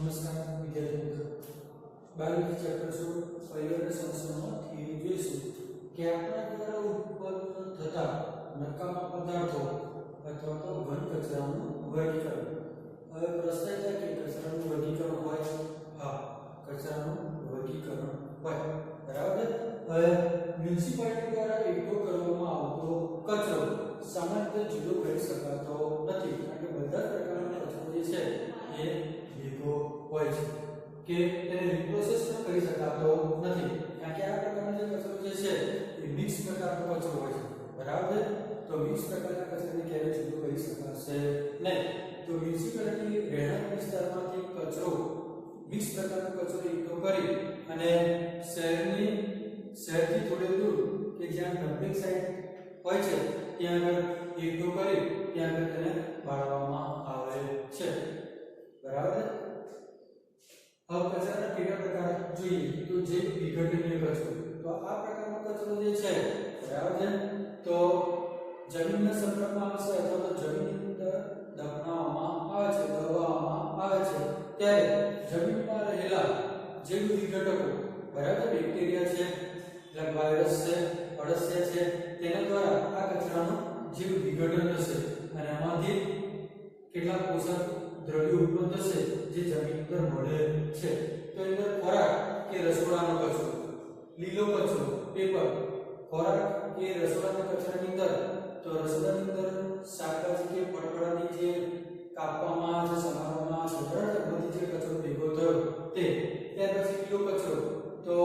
નમસ્કાર વિદ્યાર્થી મિત્રો બાયોલોજી ચેપ્ટર શું? પર્યાવરણ સમસ્યામાં થિયરી જોઈશું કે આપણા દ્વારા ઉત્પન્ન થતા નકામા પદાર્થો અથવા તો ઘન કચરાનું વર્ગીકરણ. હવે પ્રશ્ન છે કે કચરાનું વર્ગીકરણ હોય હા, કચરાનું વર્ગીકરણ હોય. બરાબર હવે મ્યુનિસિપાલિટી દ્વારા એકઠો કરવામાં મિક્સ પ્રકારનો કચરો હોય છે. બરાબર? તો મિક્સ પ્રકારના કચરાને ક્યારેય જુદો કરી શકાશે નહીં. તો મ્યુનિસિપાલિટી રહેણાંક વિસ્તારમાંથી કચરો મિક્સ પ્રકારનો કચરો એકઠો કરી અને શહેરની, શહેરથી થોડે દૂર કે જ્યાં ડમ્પિંગ સાઇટ હોય છે, ત્યાં આગળ એકઠો કરી, ત્યાં આગળ તેને બાળવામાં આવે છે. બરાબર હવે કચરાના કેટલા પ્રકાર જોઈએ? જમીનના સંપર્કમાં આવશે અથવા તો જમીનની અંદર દફનાવવામાં આવે છે દબાવવામાં આવે છે, ત્યારે જમીનમાં રહેલા જૈવ વિઘટકો બરાબર બેક્ટેરિયા છે વાયરસ છે, અળસિયા છે, તેના દ્વારા આ કચરાનું જીવ વિઘટન થશે અને આમાંથી કેટલાક પોષક દ્રવ્યો ઉત્પન્ન થશે જે જમીન પર મળે છે. તો અંદર ખોરાક કે રસોડાનો કચરો, લીલો કચરો પેપર ખોરાક કે રસોડાના કચરાની અંદર તો રસોડાની અંદર શાકભાજી કે ફળફળાદી જે કાપવામાં, જે સમારવામાં આવે બધી જે કચરો ભેગો થયો તે, ત્યાર પછી કયો કચરો. તો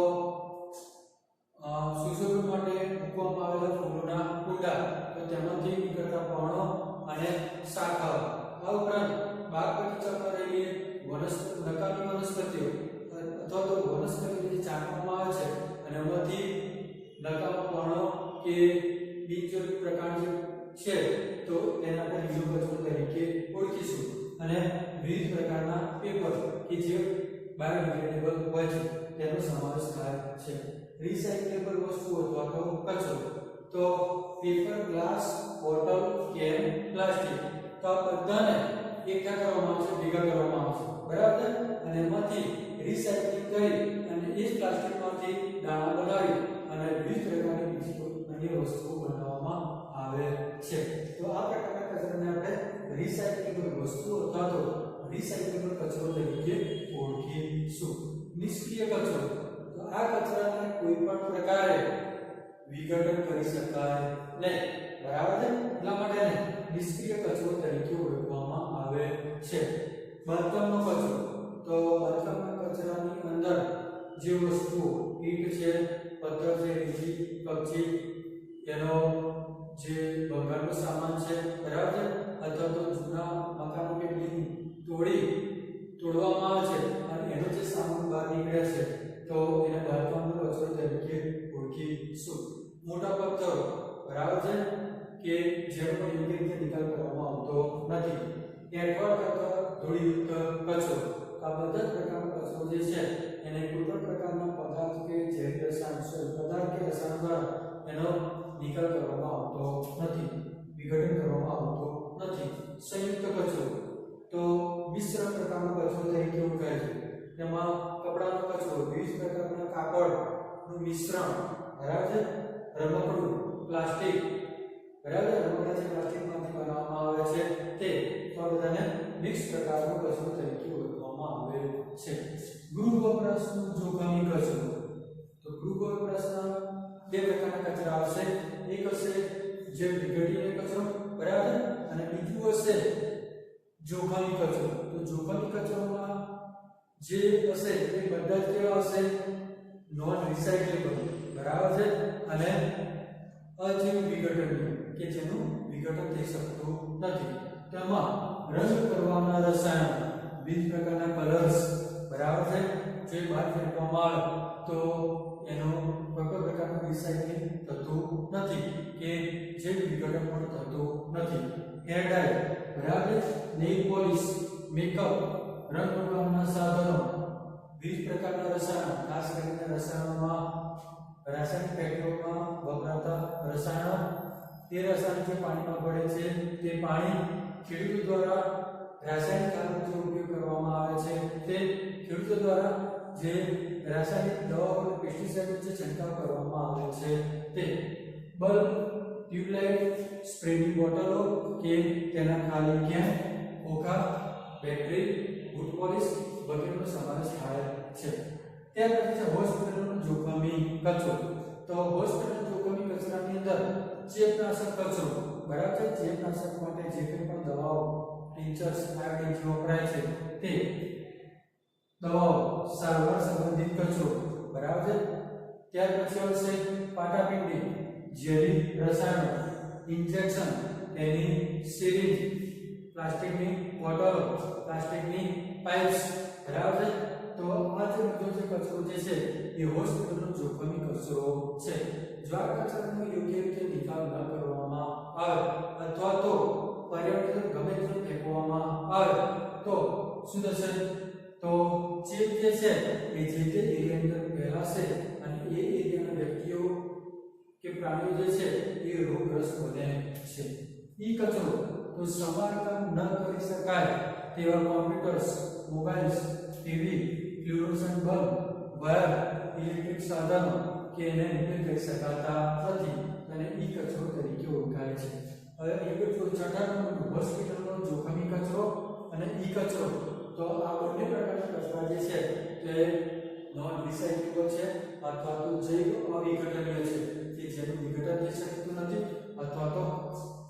સુશોભન માટે મૂકવામાં આવેલા ફૂલોના કુંડા. તો તેમાંથી નીકળતા પર્ણો અને શાખાઓ આ ઉપરાંત બાગ બગીચામાં રહેલી વનસ્પતિ નકામી વનસ્પતિઓ, અથવા તો વનસ્પતિ જે ચાંપવામાં આવે છે અને એમાંથી નકામા પર્ણો કે બિનજરૂરી પ્રકાર જે છે, તો તેને આપણે કચરો તરીકે ઓળખીશું. અને વિવિધ પ્રકારના પેપર કે જે બાયોડિગ્રેડેબલ હોય છે, તેનો સમાવેશ થાય છે. રિસાયકલેબલ વસ્તુઓ અથવા તો કચરો. તો paper glass bottle can plastic તો બધાને એકઠા કરવામાં આવશે, ભેગા કરવામાં આવશે. બરાબર? અને એમાંથી રિસાયકલિંગ કરી અને એ જ પ્લાસ્ટિકમાંથી દાણા બનાવી અને વિવિધ પ્રકારની બીજી રિસાયકલેબલ વસ્તુઓ અથવા તો રિસાયકલેબલ કચરો તરીકે ઓળખીશું નિષ્ક્રિય કચરો તો આ કચરાને કોઈ પણ પ્રકારે વિઘટન કરી શકાય નહીં બરાબર છે એટલા માટે એને નિષ્ક્રિય કચરો તરીકે ઓળખવામાં આવે છે બાંધકામનો કચરો તો બાંધકામના કચરાની અંદર જે વસ્તુઓ ઈંટ છે પથ્થર છે રેતી કપચી એનો જે ભંગારનો સામાન છે બરાબર છે અથવા તો જૂના મકાનો કે બિલ્ડિંગ તોડી તોડવામાં આવે છે અને એનો જે સામાન બહાર નીકળે છે, તો એને બાંધકામનો કચરો તરીકે ઓળખીશું મોટા પથ્થરો. બરાબર છે? કે જેનો યોગ્ય રીતે નિકાલ કરવામાં આવતો નથી. એઠવાડ કરતા ધૂળીયુક્ત કચરો. આ બધા જ પ્રકારનો કચરો જે છે, એને કોઈ પણ પ્રકારના પદાર્થ કે ઝેરી રસાયણ પદાર્થ કે રસાયણ દ્વારા એનો નિકાલ કરવામાં આવતો નથી વિઘટન કરવામાં આવતો નથી સંયુક્ત કચરો. તો મિશ્ર પ્રકારનો કચરો તરીકે ઓળખાય છે. તેમાં કપડાનો કચરો, વિવિધ પ્રકારના કાપડનું મિશ્રણ, બરાબર છે? રમકડું, પ્લાસ્ટિક, બરાબર રમકડા જે પ્લાસ્ટિકમાંથી બનાવવામાં આવે છે તે. આ બધાને મિક્સ પ્રકારનો કચરો તરીકે ઓળખવામાં આવે છે. ગૃહ વપરાશનું જોખમી કચરો. તો ગૃહ વપરાશના બે પ્રકારના કચરા આવશે. એક હશે જે વિઘટીય કચરો, બરાબર અને જોખમી કચરો. તો જોખમી કચરોમાં જે હશે, એ બધા જ કેવા હશે? નોન રિસાયકલેબલ બરાબર છે? અને અજીવ વિઘટનીય કે જેનું વિઘટન થઈ શકતું નથી. તેમાં રંગ કરવાના રસાયણ, વિવિધ પ્રકારના કલર્સ બરાબર છે? જે બહાર ફેંકવામાં આવે, તો એનો કોઈ પણ પ્રકારનું રિસાયકલિંગ થતું નથી. કે જે વિઘટન પણ થતું નથી. હેર ડાય બરાબર નેઇલ પોલિશ મેકઅપ રંગ બનાવવાના સાધનો, વિવિધ પ્રકારના રસાયણ, ખાસ કરીને રસાયણોમાં, રાસાયણિક ફેક્ટરીઓમાં વપરાતા રસાયણો, તે રસાયણ જે પાણીમાં ભળે છે. તે પાણી ખેડૂતો દ્વારા રાસાયણિક ખાતરનો ઉપયોગ કરવામાં આવે છે. તે ખેડૂતો દ્વારા જે રાસાયણિક દવાઓ અને પેસ્ટિસાઇડ જે છંટકાવ કરવામાં આવે છે. તે બલ્બ ટ્યુબલાઇટ સ્પ્રેની બોટલો કે તેના ખાલી કેન ખોખા બેટરી, બૂટ પોલિશ વગેરેનો સમાવેશ થાય છે. ત્યાર પછી છે હોસ્પિટલનો જોખમી કચરો. તો હોસ્પિટલ જોખમી કચરાની અંદર ચેપનાશક કચરો. બરાબર છે? ચેપનાશક માટે જે કંઈ પણ દવાઓ ટીચર્સ આયોડિન જે વપરાય છે તે દવાઓ સારવાર સંબંધિત કચરો. બરાબર ત્યાર પછી આવશે પાટાપિંડી. ઝેરી રસાયણો, ઇન્જેક્શન, તેની સિરિંજ, પ્લાસ્ટિકની બોટલો, પ્લાસ્ટિકની પાઇપ્સ, બરાબર છે? તો આ જે મુદ્દો જે કચરો જે છે, એ હોસ્પિટલનો જોખમી કચરો છે. જો આ કચરાનો યોગ્ય રીતે નિકાલ ન કરવામાં આવે, અથવા તો પર્યાવરણ ગમે તે ફેંકવામાં આવે, તો શું થશે? તો ચેપ જે છે, એ જે તે એરિયાની અંદર ફેલાશે અને એ એરિયાના વ્યક્તિઓ કે પ્રાણીઓ જે છે એ રોગગ્રસ્ત બને છે. ઈ કચરો તો સમારકામ ન કરી શકાય તેવા computers mobiles TV fluorescent bulb wire electric સાધનો કે એને રિપેર કરી શકાતા નથી અને ઈ કચરો તરીકે ઓળખાય છે. હવે એ કચરો છઠ્ઠા હોસ્પિટલનો જોખમી કચરો અને ઈ કચરો. તો આ બંને પ્રકારના કચરા જે છે તે નોન રિસાયકલેબલ છે અથવા તો જૈવ અવિઘટનીય છે. કે જેનું વિઘટન થઈ શકતું નથી અથવા તો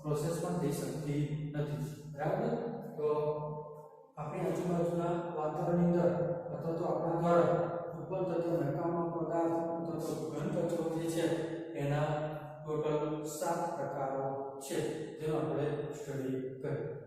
પ્રોસેસ પણ થઈ શકતી નથી. બરાબર? તો આપણી આજુબાજુના વાતાવરણની અંદર અથવા તો આપણા દ્વારા ઉત્પન્ન થતો નકામા પદાર્થ અથવા તો ઘન કચરો જે છે એના ટોટલ સાત પ્રકારો છે, જેનો આપણે સ્ટડી કર્યો.